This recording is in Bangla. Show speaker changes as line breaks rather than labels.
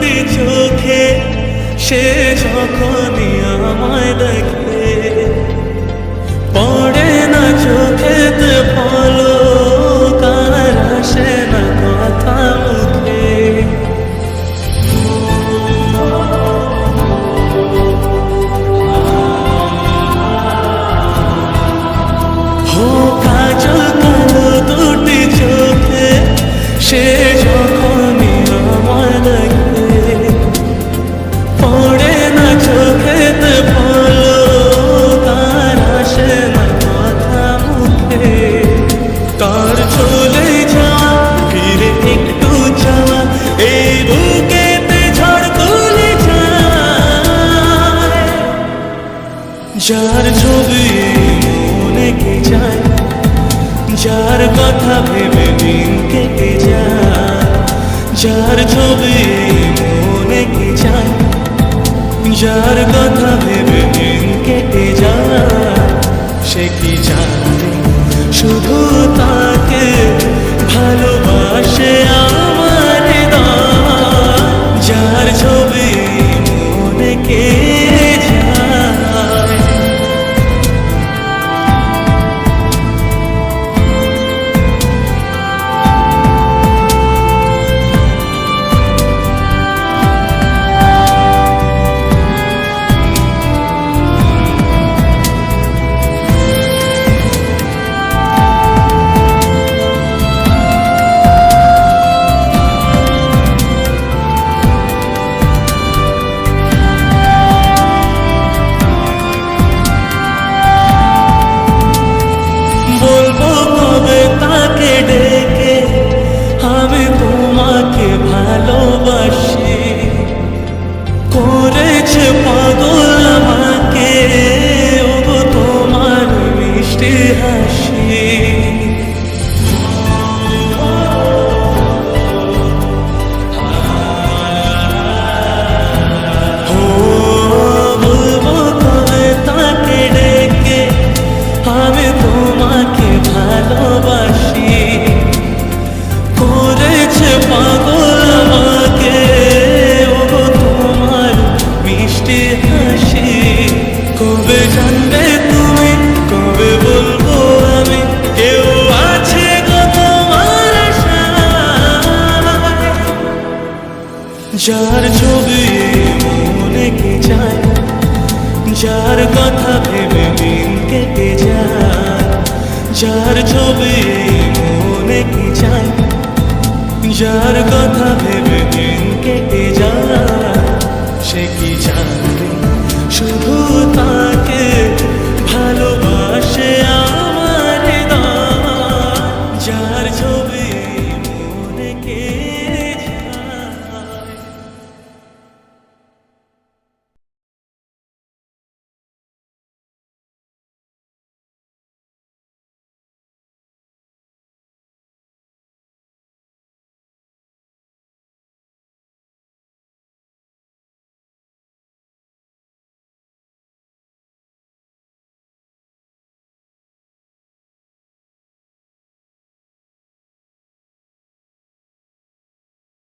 দুটি চোখে, সে যখনই আমায় দেখে পড়ে না চোখেতে পলো কার না কথা দুটি চোখে, সে যার ছবি মনে কে যায়, যার কথা ভেবে দিন কেটে যায়, যার ছবি মনে কে যায়, যার কথা ভেবে ডেকে আমি তোমাকে ভালোবাসি। করেছে পাগল আমাকে ওগো তোমার মিষ্টি হাসি। আমি তোমাকে ভালোবাসি। যার ছবি মনে কে যায়, যার কথা ভেবে দিন কেটে যায়, যার ছবি মনে কে যায়, যার কথা ভেবে